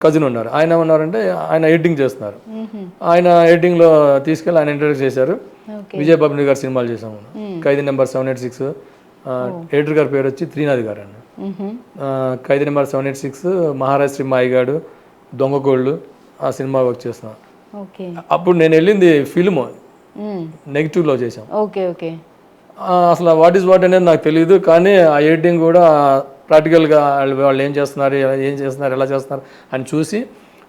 Cousin ఉన్నారు. ఆయన ఉన్నారంటే ఆయన ఎడిటింగ్ చేస్తున్నారు. ఆయన ఎడిటింగ్లో తీసుకెళ్ళి ఆయన ఇంట్రడ్యూస్ చేశారు. ఓకే. విజయ్ బాబుని గారు సినిమాలు చేసాము Khaidi number seven eight six. Editor గారి పేరు వచ్చి త్రీనాథ్ గారు అండి Khaidi number seven eight six Maharaj Sri మాయిగాడు దొంగకోళ్ళు ఆ సినిమా వర్క్ చేస్తున్నాం ఓకే. అప్పుడు నేను వెళ్ళింది ఫిల్మ్. నెగిటివ్లో చేసాం ఓకే ఓకే. ఆ, అసలు వాట్ ఈస్ వాట్ అనేది నాకు తెలియదు కానీ ఆ ఎడిటింగ్ కూడా ప్రాక్టికల్గా వాళ్ళు వాళ్ళు ఏం చేస్తున్నారు ఏం చేస్తున్నారు ఎలా చేస్తున్నారు అని చూసి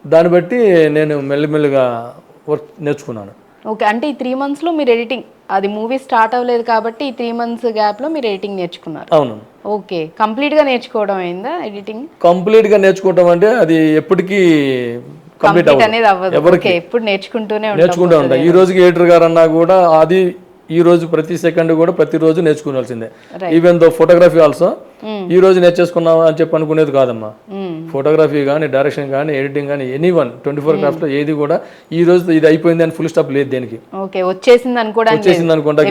దాన్ని బట్టి నేను మెల్లిమెల్లిగా వర్క్ నేర్చుకున్నాను. ఓకే అంటే ఈ త్రీ మంత్స్లో మీరు ఎడిటింగ్ అది మూవీ స్టార్ట్ అవ్వలేదు కాబట్టి ఈ త్రీ మంత్స్ గ్యాప్లో మీరు ఎడిటింగ్ నేర్చుకున్నారు. అవును. ఓకే కంప్లీట్గా నేర్చుకోవడం అయిందా ఎడిటింగ్? కంప్లీట్గా నేర్చుకోవటం అంటే అది ఎప్పటికీ కంప్లీట్ అనేది అవ్వదు. ఎవరికి? ఎప్పుడు నేర్చుకుంటూనే నేర్చుకుంటూ ఉంటాం. ఈ రోజుకి ఎడిటర్ గారు అన్నా కూడా అది ఈ రోజు ప్రతి సెకండ్ కూడా ప్రతిరోజు నేర్చుకోవాల్సిందే. ఈవెన్ దో ఫోటోగ్రఫీ ఆల్సో ఈ రోజు నేర్చేసుకున్నాం అని చెప్పి అనుకునేది కాదమ్మా. మ్మ్. ఫోటోగ్రఫీ కానీ డైరెక్షన్ కానీ ఎడిటింగ్ కానీ ఎనీ వన్ ట్వంటీ ఫోర్ క్రాఫ్ట్లో ఏది కూడా ఈ రోజు ఇది అయిపోయింది అని ఫుల్ స్టాప్ లేదు దేనికి. వచ్చేసింది అనుకుంటా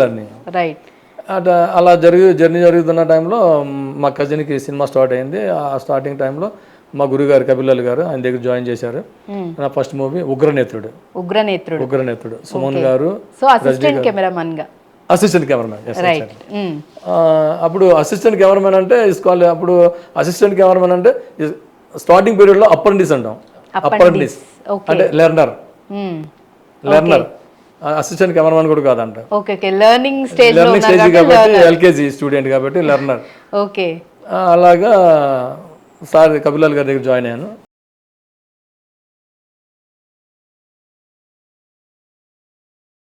లర్నింగ్ రైట్ అట్లా అలా జరిగి జర్నీ జరుగుతున్న టైంలో మా కజిన్కి సినిమా స్టార్ట్ అయింది. ఆ స్టార్టింగ్ టైంలో మా గురుగారు కపిలల్ గారు ఆయన దగ్గర జాయిన్ చేశారు. నా ఫస్ట్ మూవీ ఉగ్రనేత్రుడు. ఉగ్రనేత్రుడు. ఉగ్రనేత్రుడు. సుమన్ గారు సో అసిస్టెంట్ కెమెరామన్గా. అసిస్టెంట్ కెమెరామెన్ రైట్ అప్పుడు అసిస్టెంట్ కెమెరామెన్ అంటే ఇస్కాల్ అప్పుడు అసిస్టెంట్ కెమెరామెన్ అంటే స్టార్టింగ్ పీరియడ్లో అప్రెంటిస్ అంటాం. అప్రెంటిస్ అంటే లెర్నర్ లెర్నర్ అసిస్టెంట్ కెమెరామెన్ కూడా కాదంట. Okay learning stage learning stage కాబట్టి ఎల్కేజీ స్టూడెంట్ కాబట్టి లెర్నర్ ఓకే అలాగా సార్ కపిలాల్ గారి దగ్గర జాయిన్ అయ్యాను.